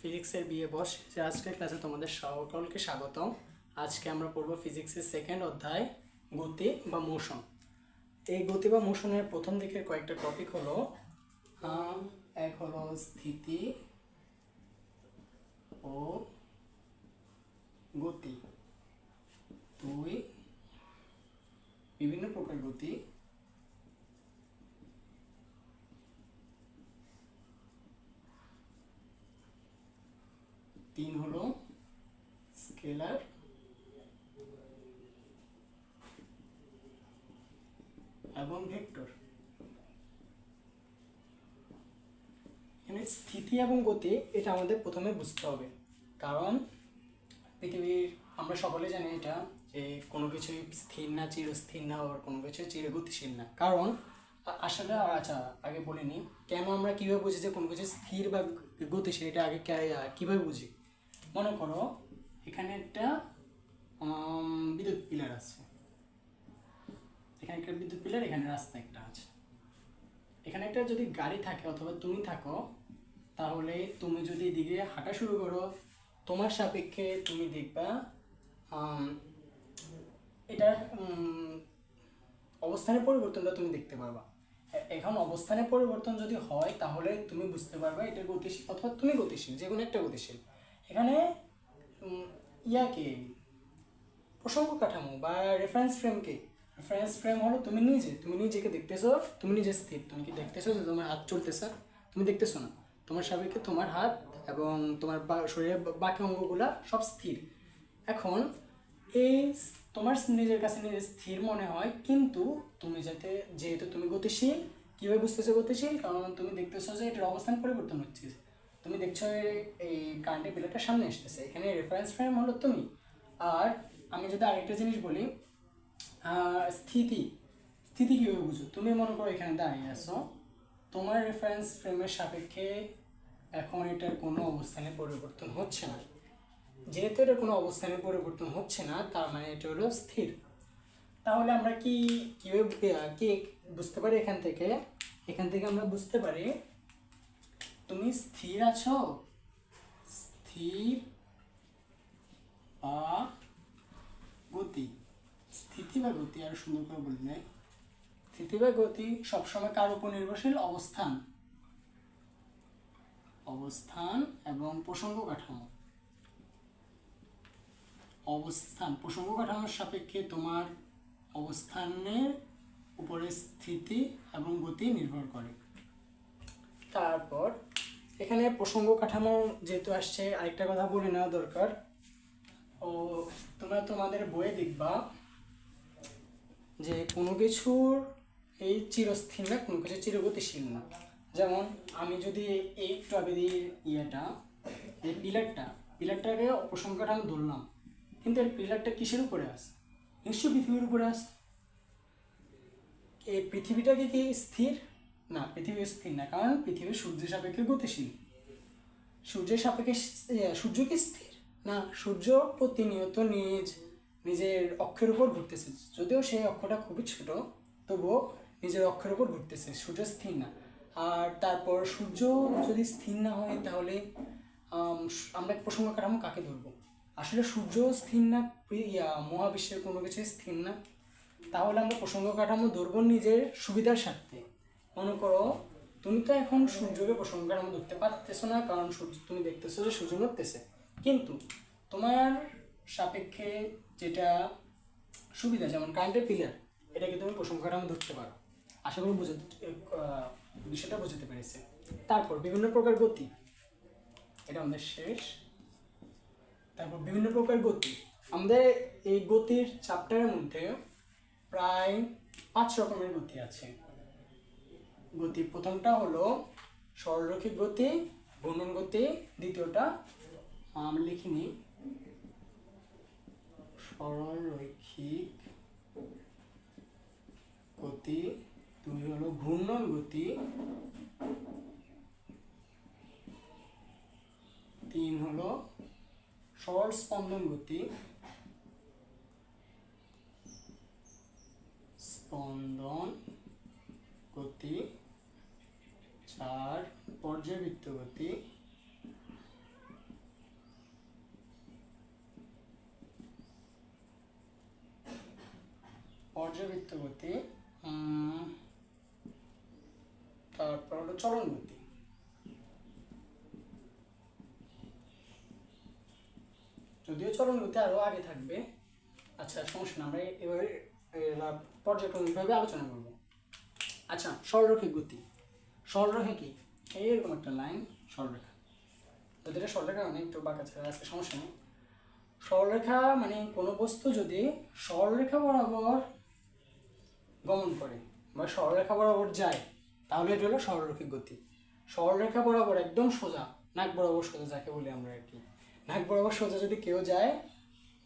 ফিজিক্সের বিয়ে বস আজকের ক্লাসে তোমাদের সকলকে স্বাগতম। আজকে আমরা পড়ব ফিজিক্সের সেকেন্ড অধ্যায়, গতি বা মোশন এই গতি বা মোশনের প্রথম দিকের কয়েকটা টপিক হলো এক হলো স্থিতি ও গতি। দুই, বিভিন্ন প্রকার গতি। তিন হলো স্কেলার। এবং ভেক্টর। এখানে স্থিতি এবং গতি, এটা আমাদের প্রথমে বুঝতে হবে। কারণ পৃথিবীর, আমরা সকলে জানি এটা, যে কোনো কিছুই স্থির না, চিরস্থির না, আবার কোনো কিছু চিরগতিশীল না। কারণ আসলে আচ্ছা আগে বলিনি, কেন আমরা কীভাবে বুঝি যে কোনো কিছু স্থির বা গতিশীল, এটা আগে কীভাবে বুঝি? মনে করো, এখানে একটা বিদ্যুৎ পিলার আছে। এখানে একটা বিদ্যুৎ পিলার, এখানে রাস্তা একটা আছে। এখানে একটা যদি গাড়ি থাকে অথবা তুমি থাকো, তাহলে তুমি যদি এদিকে হাঁটা শুরু করো, তোমার সাপেক্ষে তুমি দেখবা এটার অবস্থানের পরিবর্তনটা তুমি দেখতে পারবা। এখন অবস্থানের পরিবর্তন যদি হয়, তাহলে তুমি বুঝতে পারবা এটা গতিশীল অথবা তুমি গতিশীল যে কোনো একটা গতিশীল। এখানে ইয়াকে প্রসঙ্গ কাঠামো বা রেফারেন্স ফ্রেমকে রেফারেন্স ফ্রেম হলো তুমি নিজে, তুমি নিজেকে দেখতেছো, তুমি নিজে স্থির। তুমি কি দেখতেছো যে তোমার হাত চলতেছে? তুমি দেখতেছো না। তোমার সাপেক্ষে তোমার হাত এবং তোমার শরীরের বাকি অঙ্গগুলা সব স্থির। এখন এই তোমার নিজের কাছে নিজে স্থির মনে হয়, কিন্তু তুমি যাতে, যেহেতু তুমি গতিশীল, কীভাবে বুঝতেছো গতিশীল? কারণ তুমি দেখতেছো যে এটার অবস্থান পরিবর্তন হচ্ছে। তুমি দেখছ এই- কারেন্টের পিলারটা সামনে আসতেছে এখানে রেফারেন্স ফ্রেম হলো তুমি। আর আমি যদি আরেকটা জিনিস বলি স্থিতি। স্থিতি কীভাবে বুঝো? তুমি মনে করো এখানে দাঁড়িয়ে আছো। তোমার রেফারেন্স ফ্রেমের সাপেক্ষে এখন এটার কোনো অবস্থানে পরিবর্তন হচ্ছে না। যেহেতু এটার কোনো অবস্থানে পরিবর্তন হচ্ছে না, তার মানে এটা হলো স্থির। তাহলে আমরা কি, কীভাবে কি বুঝতে পারি এখান থেকে? এখান থেকে আমরা বুঝতে পারি তুমি স্থির আছো? স্থির বা গতি। স্থিতি বা গতি, আর সুন্দর করে বলি নাই। স্থিতি বা গতি সবসময় কার উপর নির্ভরশীল? অবস্থান। অবস্থান এবং প্রসঙ্গ কাঠামো। অবস্থান, প্রসঙ্গ কাঠামোর সাপেক্ষে তোমার অবস্থানের উপরে স্থিতি এবং গতি নির্ভর করে। তারপর এখানে প্রসঙ্গ কাঠামো যেহেতু আসছে, আরেকটা কথা বলে নেওয়া দরকার। ও, তোমরা তোমাদের বইয়ে দেখবা যে কোনো কিছুর এই চিরস্থির না, কোনো কিছু চিরগতিশীল না। যেমন আমি যদি এই ট্রাবেরির ইয়েটা, এই পিলারটা, পিলারটাকে অপসংখ্যাটা আমি ধরলাম, কিন্তু এর পিলারটা কিসের উপরে আছে? নিশ্চয়ই পৃথিবীর উপরে আছে। এই পৃথিবীটাকে কি স্থির? না পৃথিবী স্থির না কারণ পৃথিবী সূর্যের সাপেক্ষে গতিশীল। সূর্যের সাপেক্ষে সূর্য কি স্থির। না সূর্য প্রতিনিয়ত নিজ নিজের অক্ষের উপর ঘুরতেছে। যদিও সেই অক্ষটা খুবই ছোট তবুও নিজের অক্ষের উপর ঘুরতেছে সূর্য স্থির না। আর তারপর সূর্য যদি স্থির না হয় তাহলে আমরা প্রসঙ্গ কাঠামো কাকে ধরবো? আসলে সূর্য স্থির না ইয়া, মহাবিশ্বের কোনো কিছু স্থির না। তাহলে আমরা প্রসঙ্গ কাঠামো ধরবো নিজের সুবিধার স্বার্থে। মনে করো তুমি তো এখন সূর্যকে প্রসঙ্গ কাঠামো ধরতে পারতেছো না কারণ সূর্য তুমি দেখতেছো যে সূর্য নড়তেছে কিন্তু তোমার সাপেক্ষে যেটা সুবিধা যেমন কারেন্টের পিলার এটাকে তুমি প্রসঙ্গ কাঠামো ধরতে পারো। আশা করি আহ, বিষয়টা বুঝতে পেরেছে। তারপর বিভিন্ন প্রকার গতি এটা আমাদের শেষ। তারপর বিভিন্ন প্রকার গতি আমাদের এই গতির চ্যাপ্টারের মধ্যে প্রায় পাঁচ রকমের গতি আছে। গতি। প্রথমটা হলো সরলরৈখিক গতি ঘূর্ণন গতি, দ্বিতীয়টা আমি লিখিনি। সরলরৈখিক গতি, দুই হলো ঘূর্ণন গতি, তিন হলো সরল স্পন্দন গতি স্পন্দন গতি চার পর্যাবৃত্ত গতি বৃত্ত গতি উম, তারপর হলো চলন গতি যদিও চলন গতি আরও আগে থাকবে আচ্ছা সমস্যা না আমরা এরা পর্যায়ক্রমিকভাবে আলোচনা করব। আচ্ছা সরলরৈখিক গতি। সরলরেখা কি? এইরকম একটা লাইন সরলরেখা যদি এটা সরলরেখা মানে একটু বাঁকা ছাড়া আজকে সমস্যা নেই। সরলরেখা মানে কোনো বস্তু যদি সরলরেখা বরাবর গমন করে বা সরলরেখা বরাবর যায় তাহলে এটা হলো সরলরৈখিক গতি। সরলরেখা বরাবর একদম সোজা, নাক বরাবর সোজা যাকে বলি আমরা আর কি। নাক বরাবর সোজা যদি কেউ যায়,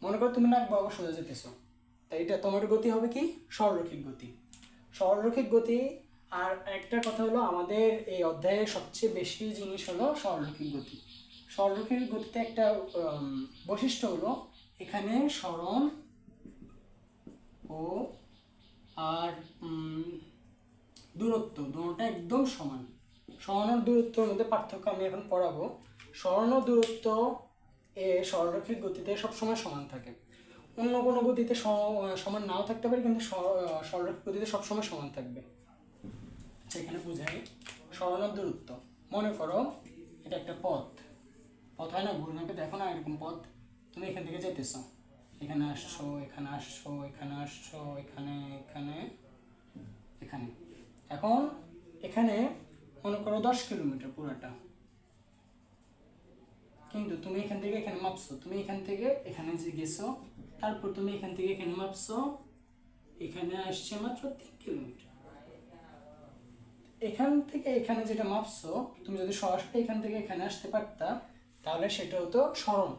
মনে করো তুমি নাক বরাবর সোজা যেতেছো তাই এটা তোমার গতি হবে কি? সরলরৈখিক গতি। সরলরৈখিক গতি, আর একটা কথা হলো আমাদের এই অধ্যায়ে সবচেয়ে বেশি জিনিস হলো সরলরৈখিক গতি। সরলরৈখিক গতিতে একটা বৈশিষ্ট্য হলো এখানে সরণ ও আর দূরত্ব দুটোটা একদম সমান। সরণ ও দূরত্বের মধ্যে পার্থক্য আমি এখন পড়াবো। সরণ দূরত্ব এ সরলরৈখিক গতিতে সবসময় সমান থাকে। অন্য কোনো গতিতে সমান নাও থাকতে পারে, কিন্তু সর- সরলরৈখিক গতিতে সবসময় সমান থাকবে। সেখানে বুঝাই। সরণ দূরত্ব। মনে করো এটা একটা পথ। পথ হয় না ঘুরনাকে দেখো না এরকম পথ। তুমি এখান থেকে যেতেছো এখানে আসছো এখানে আসছো এখানে আসছো, এখানে এখানে এখানে। এখন এখানে মনে করো দশ কিলোমিটার পুরোটা। কিন্তু তুমি এখান থেকে এখানে মাপছো, তুমি এখান থেকে এখানে যে গেছো, তারপর তুমি এখান থেকে এখানে মাপছো, এখানে আসছে মাত্র তিন কিলোমিটার। এখান থেকে এখানে যেটা মাপছো, তুমি যদি সরাসরি এখান থেকে এখানে আসতে পারতা, তাহলে সেটা হতো স্মরণ।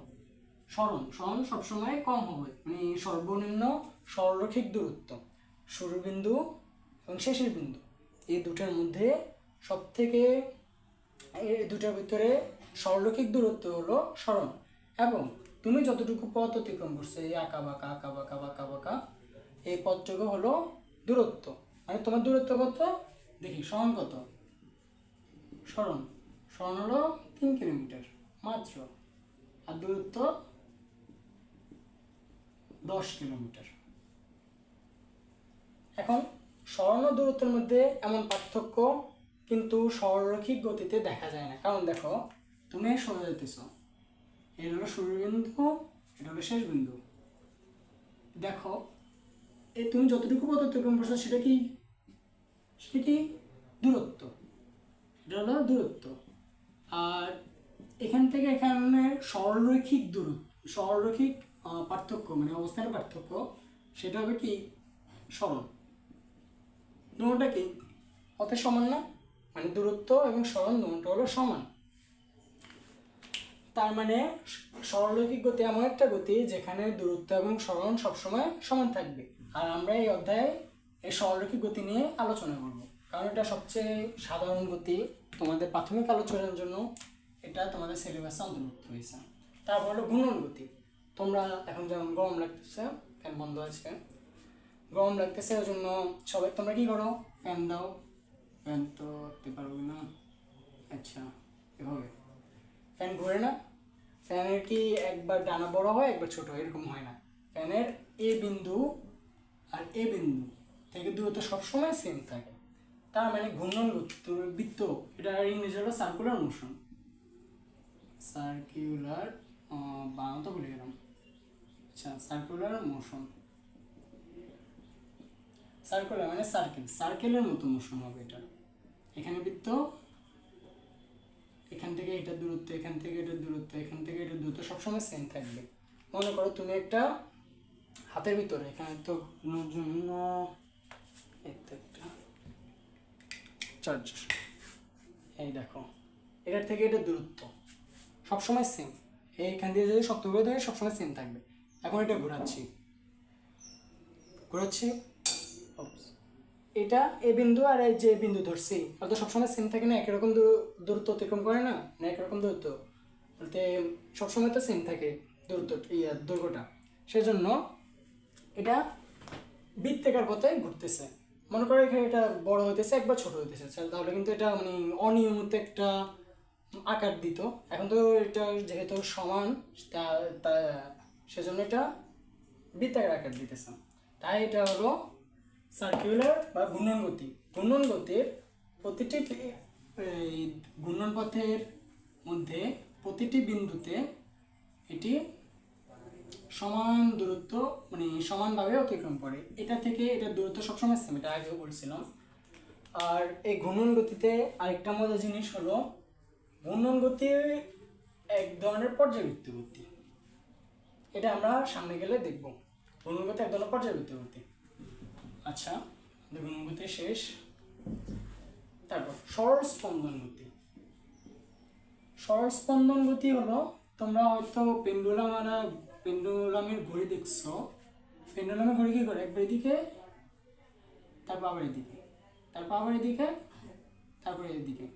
স্মরণ স্মরণ সবসময় কম হবে মানে সর্বনিম্ন সরলরৈখিক দূরত্ব। শুরু বিন্দু এবং শেষের বিন্দু। এই দুটার মধ্যে সব থেকে এই দুটার ভিতরে সরলরৈখিক দূরত্ব হলো স্মরণ এবং তুমি যতটুকু পথ অতিক্রম করছ, এই আঁকা বাঁকা আঁকা বাঁকা বাঁকা বাঁকা, এই পথটুকু হলো দূরত্ব। মানে তোমার দূরত্ব কত? দেখি স্মরণ কত? স্মরণ স্মরণ হলো তিন কিলোমিটার, মাত্র। আর দূরত্ব? দশ কিলোমিটার। এখন স্মরণ ও দূরত্বের মধ্যে এমন পার্থক্য কিন্তু সরলরৈখিক গতিতে দেখা যায় না। কারণ দেখো, তুমি সরে যেতেছ এটা হলো শুরু বিন্দু, এটা হলো শেষ বিন্দু। দেখো, এ তুমি যতটুকু পথ অতিক্রম করছ সেটা কি? সেটা কি? দূরত্ব। এটা হলো দূরত্ব। আর এখান থেকে এখানে সরলরৈখিক দূরত্ব সরলরৈখিক পার্থক্য মানে অবস্থানের পার্থক্য, সেটা হবে কি? সরল দুটোটা কি? পথের সমান না? মানে দূরত্ব এবং সরণ দুটো হলো সমান। তার মানে সরলরৈখিক গতি এমন একটা গতি যেখানে দূরত্ব এবং সরণ সবসময় সমান থাকবে। আর আমরা এই অধ্যায়ে এই সরলরৈখিক গতি নিয়ে আলোচনা করব। কারণ এটা সবচেয়ে সাধারণ গতি তোমাদের প্রাথমিক আলোচনার জন্য। এটা তোমাদের সিলেবাসে অন্তর্ভুক্ত হয়েছে। তারপর হলো ঘূর্ণন গতি। তোমরা এখন যেমন গরম লাগতেছে, ফ্যান বন্ধ আছে। গরম লাগতেছে ওই জন্য সবাই, তোমরা কি করো? ফ্যান দাও। ফ্যান তো দিতে পারবে না। আচ্ছা এভাবে। ফ্যান ঘুরে না ফ্যানের কি একবার ডানা বড় হয়, একবার ছোট হয়? এরকম হয় না। ফ্যানের এ বিন্দু আর এ বিন্দু থেকে দূরত্ব সবসময় সেম থাকে। তার মানে ঘূর্ণন বৃত্ত এটা ইংরেজি হলো সার্কুলার মোশন সার্কুলার বাংলা তো ভুলে গেলাম। আচ্ছা সার্কুলার মোশন সার্কুলার মানে সার্কেল সার্কেলের মতো মোশন হবে এটা। এখানে বৃত্ত, এখান থেকে এটা দূরত্ব, এখান থেকে এটা দূরত্ব, এখান থেকে এটা দূরত্ব, সবসময় সেম থাকবে। মনে করো তুমি একটা হাতের ভিতরে, এখানে তো ঘুরানোর জন্য একটা চার্জার এই দেখো, এটার থেকে এটা দূরত্ব, সবসময় সেম এইখান দিয়ে যদি শক্ত করে ধরে সবসময় সেম থাকবে। এখন এটা ঘোরাচ্ছি। ঘোরাচ্ছি. এটা এ বিন্দু আর এই যে বিন্দু ধরছি তো সবসময় সেম থাকে না একরকম দূর- দূরত্ব অতিক্রম করে না না একরকম দূরত্ব? বলতে সবসময় তো সেম থাকে দূরত্ব ইয়া দৈর্ঘ্যটা। সেজন্য এটা বৃত্তাকার পথে ঘুরতেছে। মনে করো এখানে এটা বড় হইতেছে একবার ছোট হইতেছে। আচ্ছা, তাহলে কিন্তু এটা মানে অনিয়মিত একটা আকার দিত। এখন তো এটা যেহেতু সমান তা- সেজন্য এটা বৃত্তাকার আকার দিতেছে। তাই এটা হলো সার্কুলার বা ঘূর্ণন গতি। ঘূর্ণন গতির প্রতিটি ঘূর্ণন পথের মধ্যে প্রতিটি বিন্দুতে এটি সমান দূরত্ব মানে সমানভাবে অতিক্রম করে। এটা থেকে এটার দূরত্ব সবসময় সেম এটা আগেও বলছিলাম। আর এই ঘূর্ণন গতিতে আরেকটা মজার জিনিস হলো, ঘূর্ণন গতি এক ধরনের পর্যাবৃত্ত গতি। এটা আমরা সামনে গেলে দেখব। ঘূর্ণন গতি এক ধরনের পর্যাবৃত্ত গতি। আচ্ছা ঘূর্ণন গতি শেষ। তারপর সরল স্পন্দন গতি সরল স্পন্দন গতি হলো, তোমরা হয়তো পেন্ডুলাম আর পেন্ডুলামের ঘড়ি দেখছ। পেন্ডুলামের ঘড়ি কি করে? একবার এদিকে তারপর আবার এদিকে তারপর আবার এদিকে তারপরে এদিকে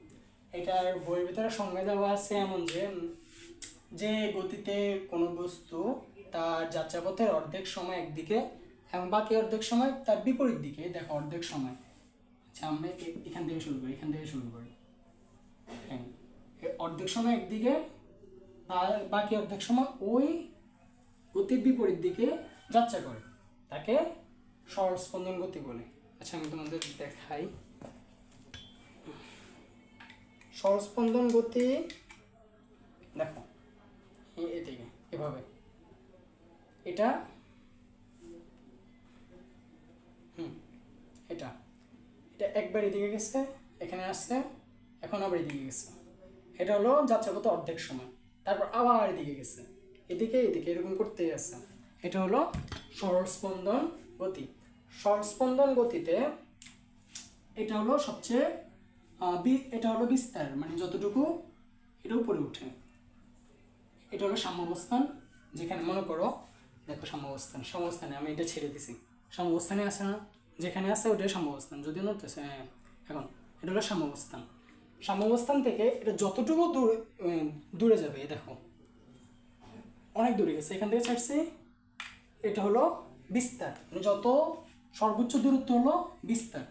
এটার বইয়ের ভিতরে সংজ্ঞা দেওয়া আছে এমন যে যে গতিতে কোনো বস্তু তার যাত্রাপথের অর্ধেক সময় একদিকে এবং বাকি অর্ধেক সময় তার বিপরীত দিকে দেখো অর্ধেক সময়। আচ্ছা আমরা এখান থেকে শুরু করি, এখান থেকে শুরু করি। হ্যাঁ অর্ধেক সময় একদিকে আর বাকি অর্ধেক সময় ওই গতির বিপরীত দিকে যাত্রা করে। তাকে সরল স্পন্দন গতি বলে। আচ্ছা আমি তোমাদের দেখাই। সরল স্পন্দন গতি, দেখো, এ- এদিকে এভাবে। এটা এটা। এটা একবার এদিকে গেছে, এখানে আসছে, এখন আবার এদিকে গেছে। এটা হলো যাত্রাপথ অর্ধেক সময় তারপর আবার এদিকে গেছে। এদিকে এদিকে এরকম করতেই আছে। এটা হলো সরল স্পন্দন গতি। সরল স্পন্দন গতিতে এটা হলো সবচেয়ে এটা হলো বিস্তার মানে যতটুকু এটা উপরে উঠে। এটা হলো সাম্যাবস্থান, যেখানে মনে করো, দেখো সাম্যাবস্থান সমস্থানে আমি এটা ছেড়ে দিছি। সাম্যাবস্থানে আছে না? যেখানে আছে ওটাই সাম্যাবস্থান, যদিও নড়তেছে হ্যাঁ এখন, এটা হলো সাম্যাবস্থান। সাম্যাবস্থান থেকে এটা যতটুকু দূরে দূরে যাবে দেখো, অনেক দূরে গেছে, এখান থেকে ছাড়ছি, এটা হলো বিস্তার মানে যত সর্বোচ্চ দূরত্ব হলো বিস্তার।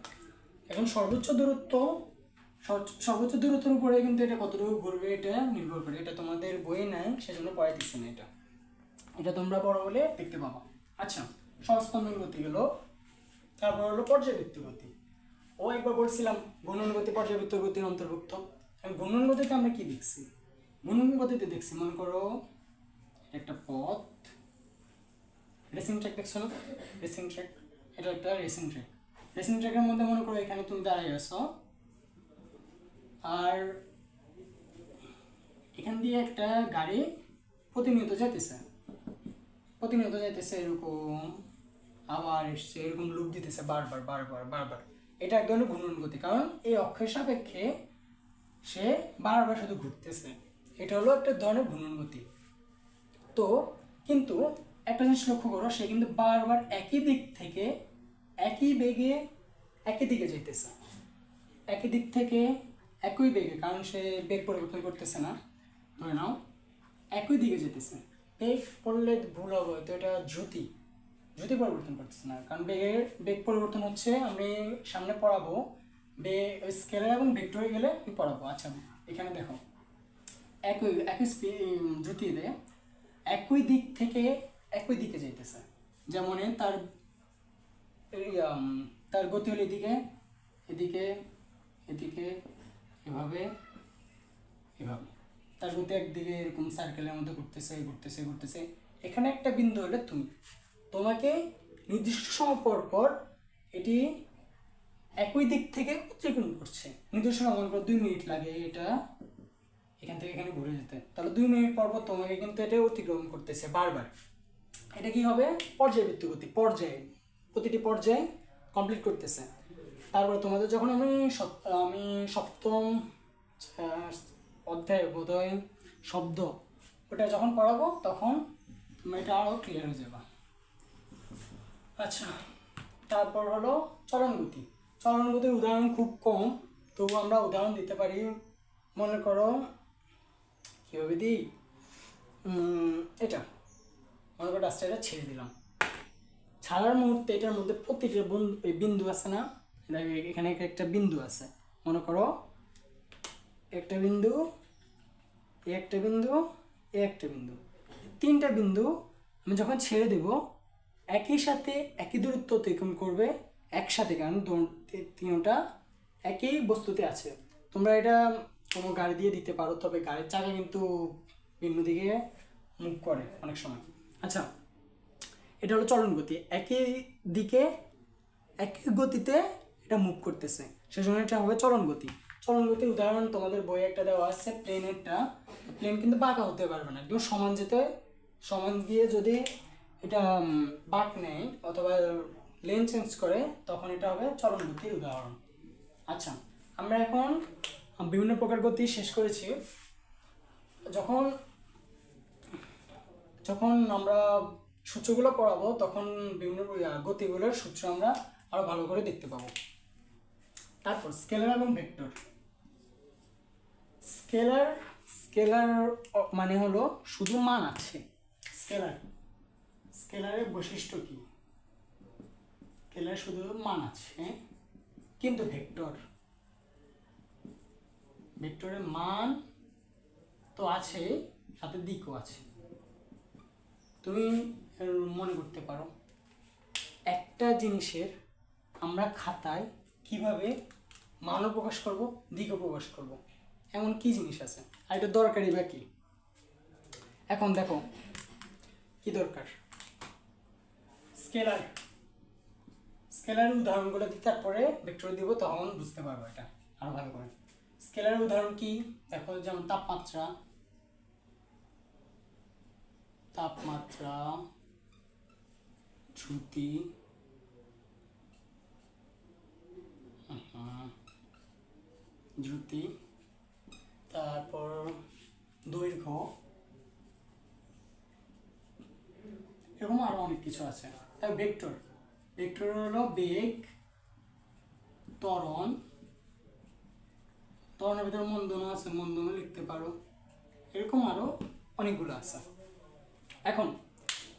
এখন সর্বোচ্চ দূরত্ব সর্বোচ্চ দূরত্বের উপরে কিন্তু এটা কতটুকু ঘুরবে, এটা নির্ভর করে, এটা তোমাদের বইয়ে নাই, সেজন্য পড়াই দিচ্ছে না এটা। এটা তোমরা বড় হলে দেখতে পাবা। আচ্ছা সহস্পন্দন গতি গেলো তারপর হলো পর্যাবৃত্ত গতি ও একবার বলছিলাম, গুণন গতি পর্যাবৃত্ত গতির অন্তর্ভুক্ত গুণন গতিতে আমরা কি দেখছি? গুণন গতিতে দেখছি, মনে করো, একটা পথ রেসিং ট্র্যাক দেখছ না? রেসিং ট্র্যাক এটা একটা রেসিং ট্র্যাক রেসিং ট্র্যাকের মধ্যে মনে করো এখানে তুমি দাঁড়িয়ে আছো, আর এখান দিয়ে একটা গাড়ি প্রতিনিয়ত যাইতেছে। প্রতিনিয়ত যাইতেছে এরকম। আবার এসছে, এরকম লুপ দিতেছে বারবার বারবার বারবার। এটা এক ধরনের ঘূর্ণন গতি, কারণ এই অক্ষের সাপেক্ষে সে বারবার শুধু ঘুরতেছে। এটা হলো একটা ধরনের ঘূর্ণন গতি। তো, কিন্তু একটা জিনিস লক্ষ্য করো, সে কিন্তু বারবার একই দিক থেকে একই বেগে একই দিকে যেতেছে একই দিক থেকে একই বেগে, কারণ সে বেগ পরিবর্তন করতেছে না। ধরে নাও, একই দিকে যেতেছে বেগ পড়লে ভুল হবে, তো এটা দ্রুতি দ্রুতি পরিবর্তন করতেছে না, কারণ বেগের বেগ পরিবর্তন হচ্ছে আমি সামনে পড়াবো, বে স্কেলে এবং ভেক্টরে গেলে আমি পড়াবো। আচ্ছা এখানে দেখো, একই একই দ্রুতিতে একই দিক থেকে একই দিকে যাইতেছে। যেমন তার তার গতি হলো এদিকে এদিকে এদিকে, এভাবে এভাবে। তার গতি একদিকে এরকম সার্কেলের মধ্যে ঘুরতেছে ঘুরতেছে ঘুরতেছে। এখানে একটা বিন্দু হলে তুমি। তোমাকে নির্দিষ্ট সময় পর পর এটি একই দিক থেকে অতিক্রম করছে। নির্দিষ্ট সময় করো দুই মিনিট লাগে এটা এখান থেকে এখানে ঘুরে যেতে। তাহলে দুই মিনিট পর পর তোমাকে কিন্তু এটা অতিক্রম করতেছে বারবার। এটা কি হবে? পর্যায়বৃত্ত গতি, পর্যায়ে। প্রতিটি পর্যায়ে কমপ্লিট করতেছে। তারপরে তোমাদের যখন আমি আমি সপ্তম অধ্যায়, বোধহয় শব্দ, ওটা যখন পড়াবো তখন তুমি এটা আরও ক্লিয়ার হয়ে যাবে। আচ্ছা তারপর হলো চলনগতি চলনগতির উদাহরণ খুব কম, তবু আমরা উদাহরণ দিতে পারি। মনে করো, কীভাবে দিই? এটা। মনে করো ডাস্টারটা ছেড়ে দিলাম। ছাড়ার মুহূর্তে এটার মধ্যে প্রতিটা বিন্দু আছে না? এখানে একটা বিন্দু আছে। মনে করো, একটা বিন্দু একটা বিন্দু একটা বিন্দু। তিনটা বিন্দু আমি যখন ছেড়ে দেব একই সাথে একই দূরত্ব অতিক্রম করবে একসাথে, কারণ তিনটা একই বস্তুতে আছে। তোমরা এটা কোনো গাড়ি দিয়ে দিতে পারো, তবে গাড়ির চাকা কিন্তু ভিন্ন দিকে মুখ করে অনেক সময়। আচ্ছা এটা হলো চলন গতি। একই দিকে, একই গতিতে এটা মুভ করতেছে। সেজন্য এটা হবে চলন গতি। চলন গতির উদাহরণ তোমাদের বইয়ে একটা দেওয়া আছে প্লেনেরটা প্লেন কিন্তু বাঁকা হতে পারবে না, একদম সমান যেতে, সমান দিয়ে যদি এটা বাঁক নেয় অথবা লেন চেঞ্জ করে, তখন এটা হবে চলন গতির উদাহরণ। আচ্ছা আমরা এখন বিভিন্ন প্রকার গতি শেষ করেছি। যখন যখন আমরা সূত্রগুলো পড়াবো, তখন বিভিন্ন গতিগুলোর সূত্র আমরা আরও ভালো করে দেখতে পাবো। তারপর স্কেলার এবং ভেক্টর। স্কেলার স্কেলার মানে হলো শুধু মান আছে, স্কেলার। স্কেলারের বৈশিষ্ট্য কি? স্কেলার শুধু মান আছে কিন্তু ভেক্টর। ভেক্টরের মান তো আছে, সাথে দিকও আছে। তুমি মনে করতে পারো, একটা জিনিসের আমরা খাতায় কীভাবে মানও প্রকাশ করব, দিকও প্রকাশ করব? এমন কি জিনিস আছে? আর এটা দরকারি বা কি? এখন দেখো, কি দরকার? স্কেলার স্কেলার উদাহরণগুলো দিই তারপরে ভেক্টর দিব তখন বুঝতে পারব এটা আরও ভালো করে। স্কেলারের উদাহরণ কি? দেখো যেমন তাপমাত্রা তাপমাত্রা আহা, দ্রুতি তারপর দৈর্ঘ্য এরকম আরও অনেক কিছু আছে। ভেক্টর। ভেক্টর হলো বেগ, ত্বরণ। ত্বরণের ভিতরে মন্দন আছে, মন্দনও লিখতে পারো। এরকম আরও অনেকগুলো আছে। এখন,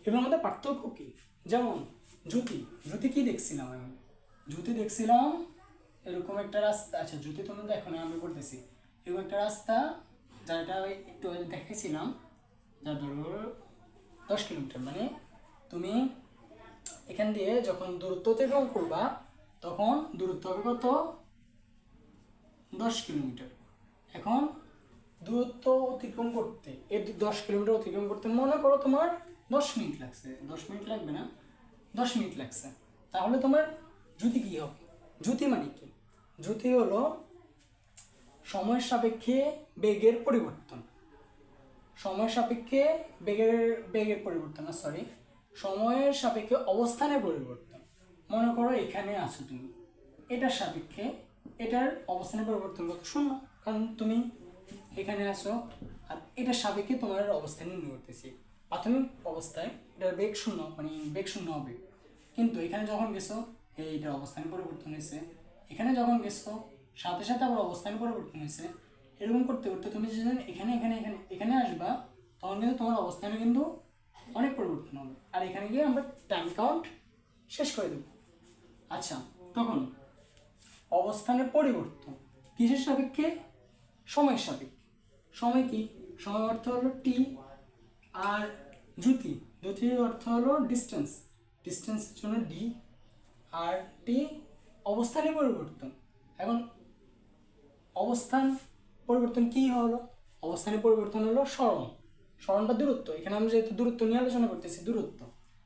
এগুলোর মধ্যে পার্থক্য কি? যেমন, জ্যোতি। জ্যোতি কি দেখছিলাম আমি? জ্যোতি দেখছিলাম, এরকম একটা রাস্তা। আচ্ছা জ্যোতি তুমি দেখো না, আমি বলতেছি এরকম একটা রাস্তা যেটা একটু দেখেছিলাম যা ধরো দশ কিলোমিটার। মানে তুমি এখান দিয়ে যখন দূরত্ব অতিক্রম করবা, তখন দূরত্ব হবে কত? দশ কিলোমিটার। এখন দূরত্ব অতিক্রম করতে এই দশ কিলোমিটার অতিক্রম করতে মনে করো তোমার দশ মিনিট লাগছে। দশ মিনিট লাগবে না? দশ মিনিট লাগছে। তাহলে তোমার জ্যোতি কী হবে? জ্যোতি মানে কি? জ্যোতি হলো সময়ের সাপেক্ষে বেগের পরিবর্তন। সময়ের সাপেক্ষে বেগের বেগের পরিবর্তন সরি সময়ের সাপেক্ষে অবস্থানের পরিবর্তন। মনে করো এখানে আছো তুমি। এটার সাপেক্ষে এটার অবস্থানের পরিবর্তন কত? শূন্য। কারণ তুমি এখানে আসো আর এটার সাপেক্ষে তোমার অবস্থান নির্ণয় করতেছি। প্রাথমিক অবস্থায় এটার বেগ শূন্য মানে বেগ শূন্য হবে। কিন্তু এখানে যখন গেছো এইটার অবস্থান পরিবর্তন হয়েছে। এখানে যখন গেছো, সাথে সাথে আবার অবস্থান পরিবর্তন হয়েছে। এরকম করতে করতে তুমি যখন এখানে এখানে এখানে এখানে আসবা, তখন কিন্তু তোমার অবস্থানে কিন্তু অনেক পরিবর্তন হবে। আর এখানে গিয়ে আমরা টাইম কাউন্ট শেষ করে দেবো। আচ্ছা তখন অবস্থানের পরিবর্তন কিসের সাপেক্ষে? সময়ের সাপেক্ষে। সময় কি? সময় অর্থ হলো টি আর জ্যোতি। জ্যোতির অর্থ হলো ডিস্টেন্স ডিস্টেন্সের জন্য ডি আর টি অবস্থানের পরিবর্তন। এখন অবস্থান পরিবর্তন কি হলো? অবস্থানের পরিবর্তন হলো স্মরণ স্মরণ বা দূরত্ব। এখানে আমরা যেহেতু দূরত্ব নিয়ে আলোচনা করতেছি, দূরত্ব।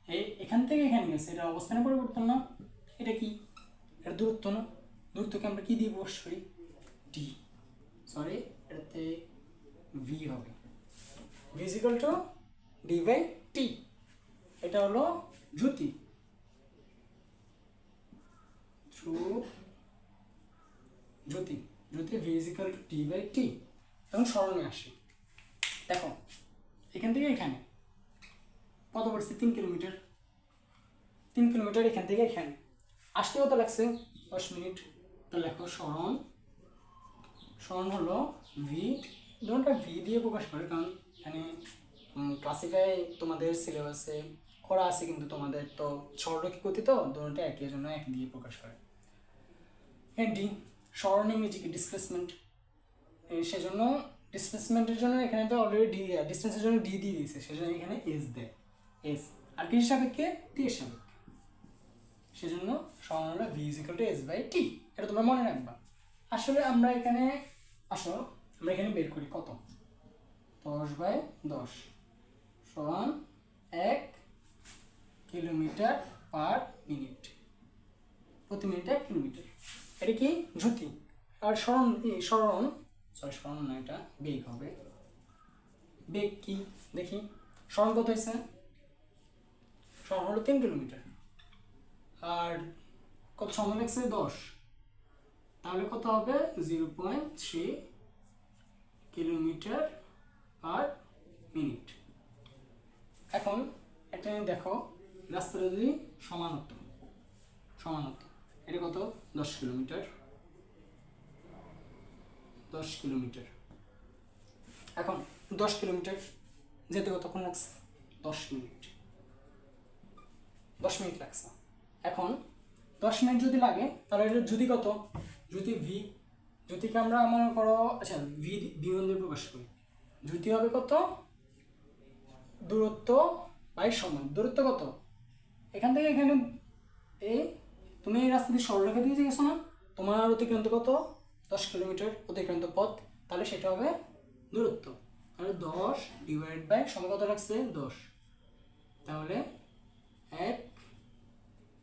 এই এখান থেকে এখানে গেছে, এটা অবস্থানে পরিবর্তন না। এটা কি? এটা দূরত্ব না। দূরত্বকে আমরা কী দিয়ে প্রকাশ করি? ডি সরি এটাতে ভি হবে। V equal to D by T এটা হলো through Jyoti Jyoti ভিজিক্যাল T by T এবং স্মরণে আসে। দেখো এখান থেকে এখানে। কত পড়ছে? তিন কিলোমিটার। তিন কিলোমিটার এখান থেকে এখানে। আসতে কত লাগছে? দশ মিনিট। তো লেখো স্মরণ। স্মরণ হলো ভি দুটা ভি দিয়ে প্রকাশ করে, কারণ এখানে ক্লাসিফাই তোমাদের সিলেবাসে করা আছে, কিন্তু তোমাদের তো সরলরৈখিক গতি তো দুটোটা একই জন্য এক দিয়ে প্রকাশ করে। হ্যাঁ ডি, স্মরণ ইংরেজি ডিসপ্লেসমেন্ট সেজন্য ডিসপ্লেসমেন্টের জন্য এখানে তো অলরেডি ডি ডিস্টেন্সের জন্য ডি দিয়ে দিয়েছে, সেজন্য এখানে এস দেয়। এস আর কিসের সাপেক্ষে? টি এর সাপেক্ষে। সেজন্য সমান হলো V equal to S by T এটা তোমরা মনে রাখবা। আসলে আমরা এখানে, আসো, আমরা এখানে বের করি কত? দশ বাই দশ সমান এক কিলোমিটার পার মিনিট। প্রতি মিনিটে এক কিলোমিটার। এটা কি? জ্যোতি আর স্মরণ স্মরণ সরি স্মরণ না এটা বেগ হবে। বেগ কি? দেখি। স্মরণ কত হয়েছে? স্মরণ হলো তিন কিলোমিটার। আর কত সময় লাগছে দশ। তাহলে কত হবে? Zero point three kilometre per minute. এখন একটা দেখো, রাস্তাটা যদি সমানত সমানত এটা কত? দশ কিলোমিটার। দশ কিলোমিটার। এখন দশ কিলোমিটার যেতে কতক্ষণ লাগছে? দশ মিনিট। দশ মিনিট লাগছে। এখন দশ মিনিট যদি লাগে, তাহলে এটা যদি কত? যদি ভি জ্যোতিকে আমরা মনে করো আচ্ছা ভি দিয়ে প্রকাশ করি। জ্যোতি হবে কত? দূরত্ব বাই সময় দূরত্ব কত? এখান থেকে এখানে এই তুমি এই রাস্তা দিয়ে সরলরেখা দিয়ে গেছো না? তোমার অতিক্রান্ত কত? দশ কিলোমিটার অতিক্রান্ত পথ, তাহলে সেটা হবে দূরত্ব। তাহলে দশ ডিভাইড বাই সময় কত লাগছে? দশ। তাহলে এক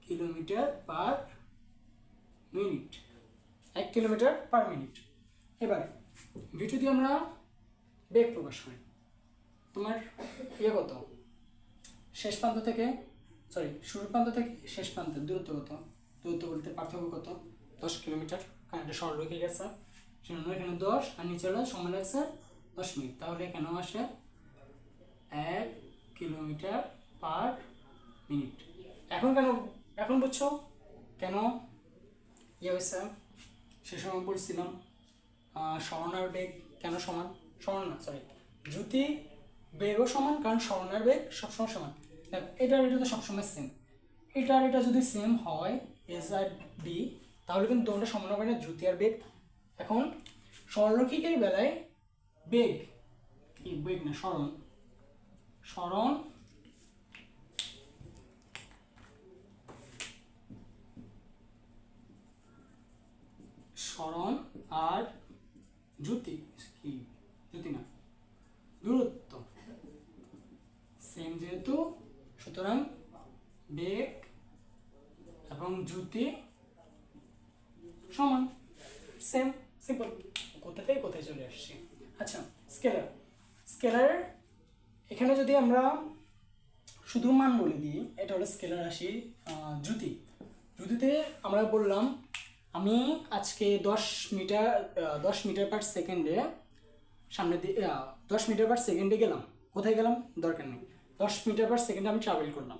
কিলোমিটার পার মিনিট। এক কিলোমিটার পার মিনিট। এবার ভিটু দিয়ে আমরা বেগ প্রকাশ করি, তোমার ইয়ে কত? শেষ প্রান্ত থেকে সরি শুরু প্রান্ত থেকে শেষ প্রান্তের দূরত্ব কত? দূরত্ব বলতে পার্থক্য কত? দশ কিলোমিটার সরল রেখে গেছে সেজন্য এখানে দশ আর নিচে হলো সময় লাগছে দশ মিনিট। তাহলে এখানেও আসে এক কিলোমিটার পার মিনিট। এখন কেন এখন বুঝছ কেন ইয়ে হয়েছে? সে সময় বলছিলাম আহ, স্মরণার বেগ কেন সমান? স্মরণ না সরি জ্যোতি বেগও সমান কারণ স্মরণার বেগ সবসময় সমান। দেখ এটা তো সবসময় সেম এটা আর এটা যদি সেম হয় এস আর বি তাহলে কিন্তু তোমরা সমান হবে না জ্যোতি আর বেগ। এখন সরলরৈখিকের বেলায় বেগ। কি বেগ না স্মরণ স্মরণ স্মরণ আর জ্যোতি। কি? জ্যোতি না। দূরত্ব। সেম যেহেতু, সুতরাং বেগ এবং জ্যোতি সমান সেম সিম্পল কোথা থেকে কোথায় চলে আসছি? আচ্ছা স্কেলার স্কেলার এখানে যদি আমরা শুধু মান বলে দিই, এটা হলো স্কেলার রাশি জ্যোতি জ্যোতিতে আমরা বললাম, আমি আজকে দশ মিটার দশ মিটার পার সেকেন্ডে সামনে দিয়ে দশ মিটার পার সেকেন্ডে গেলাম। কোথায় গেলাম? দরকার নেই। দশ মিটার পার সেকেন্ডে আমি ট্রাভেল করলাম।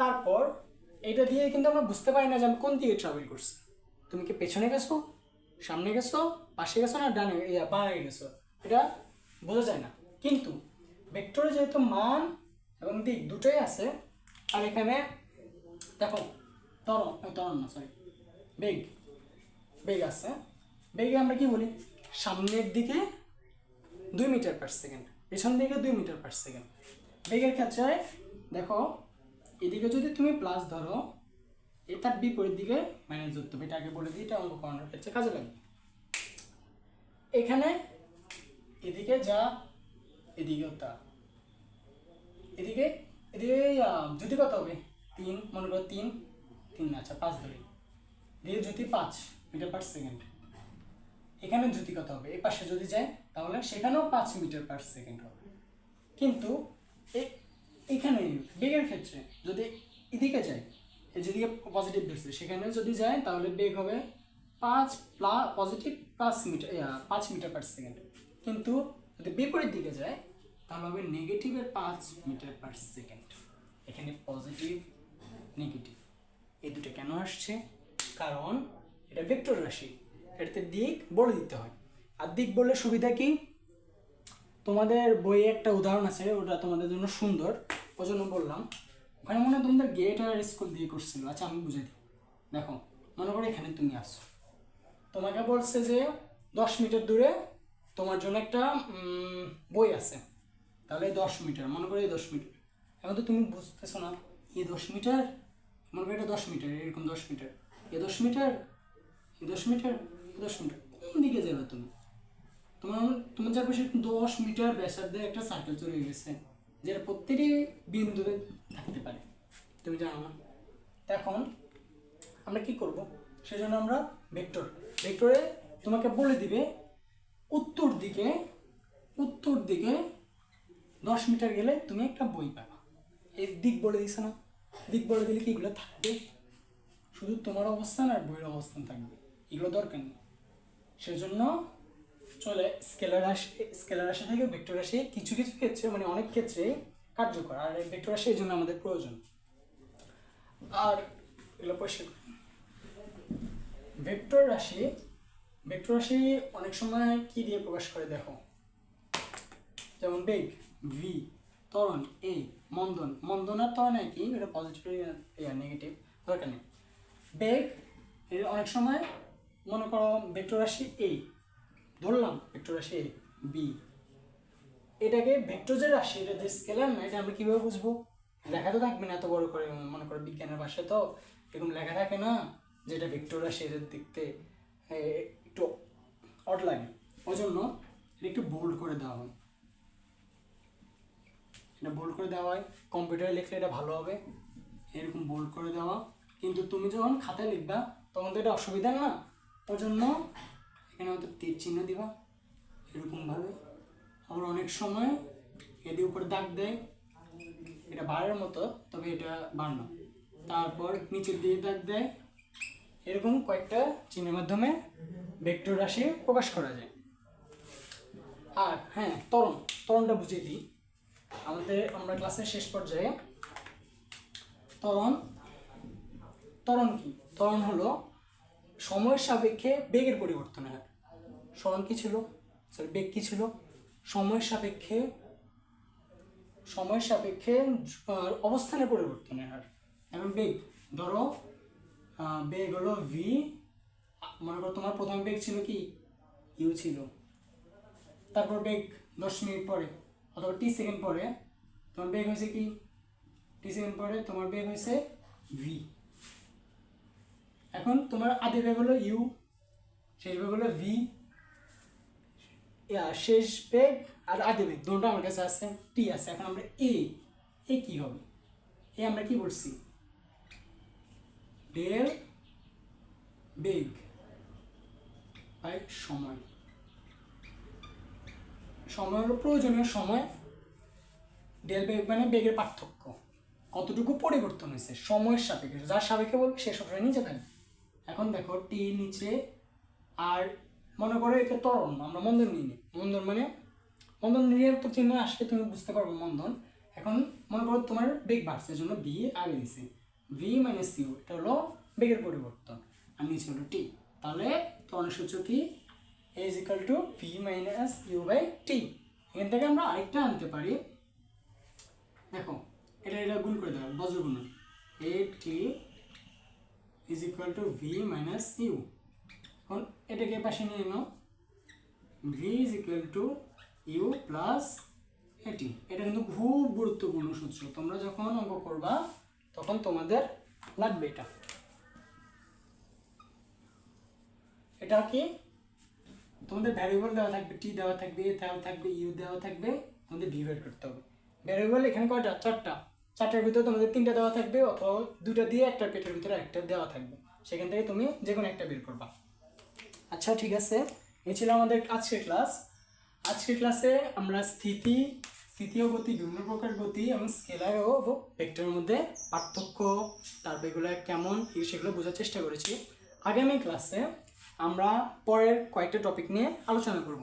তারপর, এটা দিয়ে কিন্তু আমরা বুঝতে পারি না যে আমি কোন দিকে ট্রাভেল করছি। তুমি কি পেছনে গেছো? সামনে গেছো? পাশে গেছো না ডানে? বাঁয়ে গেছো। এটা বোঝা যায় না। কিন্তু ভেক্টরে যেহেতু মান এবং দিক দুটোই আছে, আর এখানে দেখো তরণ তরণ না সরি বেগ বেগ আছে। বেগে আমরা কি বলি? সামনের দিকে দুই মিটার পার সেকেন্ড পেছন দিকে দুই মিটার পার সেকেন্ড বেগের ক্ষেত্রে দেখো, এদিকে যদি তুমি প্লাস ধরো তার বিপরীত দিকে ধরতে হবে এটা আগে বলে দিই, এটা অঙ্ক করানোর ক্ষেত্রে কাজে লাগে। এখানে এদিকে যা এদিকেও তা। এদিকে এদিকে যদি কত হবে? তিন, মনে করো তিন তিন আচ্ছা পাঁচ ধরি। দিয়ে যদি পাঁচ মিটার পার সেকেন্ড এখানে যদি কত হবে? এই পাশে যদি যায়, তাহলে সেখানেও পাঁচ মিটার পার সেকেন্ড হবে। কিন্তু এখানে বেগের ক্ষেত্রে যদি এদিকে যায় এই যেদিকে পজিটিভ দিচ্ছে সেখানে যদি যায় তাহলে বেগ হবে পাঁচ প্লাস পজিটিভ পাঁচ মিটার পাঁচ মিটার পার সেকেন্ড কিন্তু যদি বিপরীত দিকে যায়, তাহলে হবে নেগেটিভের পাঁচ মিটার পার সেকেন্ড এখানে পজিটিভ নেগেটিভ এই দুটো কেন আসছে? কারণ এটা ভেক্টর রাশি, এটাতে দিক বলে দিতে হয়। আর দিক বললে সুবিধা কি? তোমাদের বইয়ে একটা উদাহরণ আছে, ওটা তোমাদের জন্য সুন্দর। ওই জন্য বললাম ওখানে মনে হয় তোমাদের গেট আর স্কুল দিয়ে করছিল আচ্ছা আমি বুঝে দিই। দেখো, মনে করো এখানে তুমি আসো তোমাকে বলছে যে দশ মিটার দূরে তোমার জন্য একটা বই আছে। তাহলে দশ মিটার, মনে করো এই দশ মিটার। এখন তো তুমি বুঝতেছো না, এই দশ মিটার, মনে করো এটা দশ মিটার, এরকম দশ মিটার। এ দশ মিটার, এ দশ মিটার, এ দশ মিটার। কোন দিকে যাবে তুমি? তোমার তোমার চারপাশে দশ মিটার ব্যাসার্ধে একটা সার্কেল চলে গেছে। যেটা প্রত্যেকটি বিন্দুতে থাকতে পারে। তুমি জানো না? এখন আমরা কি করব? সেজন্য আমরা ভেক্টর। ভেক্টরে তোমাকে বলে দিবে উত্তর দিকে উত্তর দিকে দশ মিটার গেলে তুমি একটা বই পাবা। এই দিক বলে দিছে না? দিক বলে দিলে কি এগুলো থাকবে? শুধু তোমার অবস্থান আর বইয়ের অবস্থান থাকবে। এগুলো দরকার নেই। সেজন্য চলে স্কেলার রাশি স্কেলার রাশি থেকে ভেক্টর রাশি কিছু কিছু ক্ষেত্রে মানে অনেক ক্ষেত্রে কার্যকর, আর ভেক্টর রাশি এই জন্য আমাদের প্রয়োজন। আর এগুলো পরিষ্কার ভেক্টর রাশি ভেক্টর রাশি অনেক সময় কি দিয়ে প্রকাশ করে দেখো? যেমন বেগ ভি ত্বরণ এ মন্দন। মন্দন আর ত্বরণ একই, এটা পজিটিভ নেগেটিভ দরকার নেই। বেগ, এর অনেক সময় মনে করো ভেক্টর রাশি এ ধরলাম ভেক্টর রাশি বি এটাকে ভেক্টর যে রাশি, এটা যে স্কেলার, না, এটা আমরা কীভাবে বুঝব? লেখা তো থাকবে না এত বড় করে, মনে করো বিজ্ঞানের ভাষায় তো। এরকম লেখা থাকে না যে এটা ভেক্টর রাশি এদের দেখতে একটু অড লাগে। ওই জন্য এটা একটু বোল্ড করে দেওয়া হয়। এটা বোল্ড করে দেওয়া হয়। কম্পিউটারে লিখলে এটা ভালো হবে। এরকম বোল্ড করে দেওয়া। কিন্তু তুমি যখন খাতায় লিখবা, তখন তো এটা অসুবিধা না। ওই জন্য এখানে হয়তো তীর চিহ্ন দিবা এরকমভাবে আবার অনেক সময় এদের উপরে দাগ দেয়, এটা বারের মতো, তবে এটা বার না। তারপর নিচের দিয়ে দাগ দেয়, এরকম কয়েকটা চিহ্নের মাধ্যমে ভেক্টর রাশি প্রকাশ করা যায়। আর হ্যাঁ তরণ তরণটা বুঝিয়ে দিই। আমাদের, আমরা ক্লাসের শেষ পর্যায়ে তরণ তরণ কি? তরণ হলো সময়ের সাপেক্ষে বেগের পরিবর্তনের হার স্মরণ কি ছিল সরি বেগ কি ছিল। সময়ের সাপেক্ষে সময়ের সাপেক্ষে অবস্থানের পরিবর্তনের হার। এখন বেগ, ধরো বেগ হলো ভি মনে করো তোমার প্রথম বেগ ছিল কি? ইউ ছিল। তারপর বেগ দশ মিনিট পরে, অথবা টি সেকেন্ড পরে, তোমার বেগ হয়েছে কি? টি সেকেন্ড পরে তোমার বেগ হয়েছে ভি এখন তোমার আদি বেগ হলো ইউ শেষ বেগ হলো ভি শেষ বেগ আর আদি বেগ দুটো আমার কাছে আছে, টি আছে, এখন আমরা এ এ কি হবে? এ আমরা কি বলছি ডেল বেগ বাই সময়। সময় হলো প্রয়োজনীয় সময়, ডেল বেগ মানে বেগের পার্থক্য। কতটুকু পরিবর্তন হয়েছে? সময়ের সাপেক্ষে যার সাপেক্ষে বলবে সে সবসময় নিচে থাকবে এখন দেখো, টি নিচে, আর মনে করো এটা তরণ আমরা মন্দন নিই। মন্দন মানে মন্দন নিয়ে তো চিহ্ন আসলে তুমি বুঝতে পারবে মন্দন। এখন মনে করো তোমার বেগ বাড়ছে জন্য বি আগে দিছে। ভি মাইনাস ইউ এটা হলো বেগের পরিবর্তন। আর নিচে হলো টি তাহলে ত্বরণের সূত্র কি? A is equal to V minus U by T এখান থেকে আমরা আরেকটা আনতে পারি। দেখো, এটা এটা গুণ করে দেবো বজ্র গুণ A T is equal to V minus U এখন এটাকে পাশে নিয়ে নাও। V is equal to U plus A T এটা কিন্তু খুব গুরুত্বপূর্ণ সূত্র। তোমরা যখন অঙ্ক করবা, তখন তোমাদের লাগবে এটা। এটা কি? তোমাদের ভ্যারিয়েবল দেওয়া থাকবে টি দেওয়া থাকবে এ দেওয়া থাকবে ইউ দেওয়া থাকবে, তোমাদের ভি বের করতে হবে। ভ্যারিয়েবল এখানে কয়টা? চারটা। চারটার ভিতরে তোমাদের তিনটা দেওয়া থাকবে, অথবা দুটো দিয়ে একটা পেটের ভিতরে একটা দেওয়া থাকবে। সেখান থেকে তুমি যে কোনো একটা বের করবা। আচ্ছা ঠিক আছে। এ ছিল আমাদের আজকের ক্লাস আজকের ক্লাসে আমরা স্থিতি ও গতি বিভিন্ন প্রকার গতি এবং স্কেলার ও ভেক্টরের মধ্যে পার্থক্য তারপর এগুলো কেমন সেগুলো বোঝার চেষ্টা করেছি। আগামী ক্লাসে আমরা পরের কয়েকটা টপিক নিয়ে আলোচনা করব।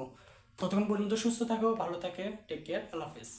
ততক্ষণ পর্যন্ত সুস্থ থাকো, ভালো থাকে টেক কেয়ার আল্লাহ হাফেজ।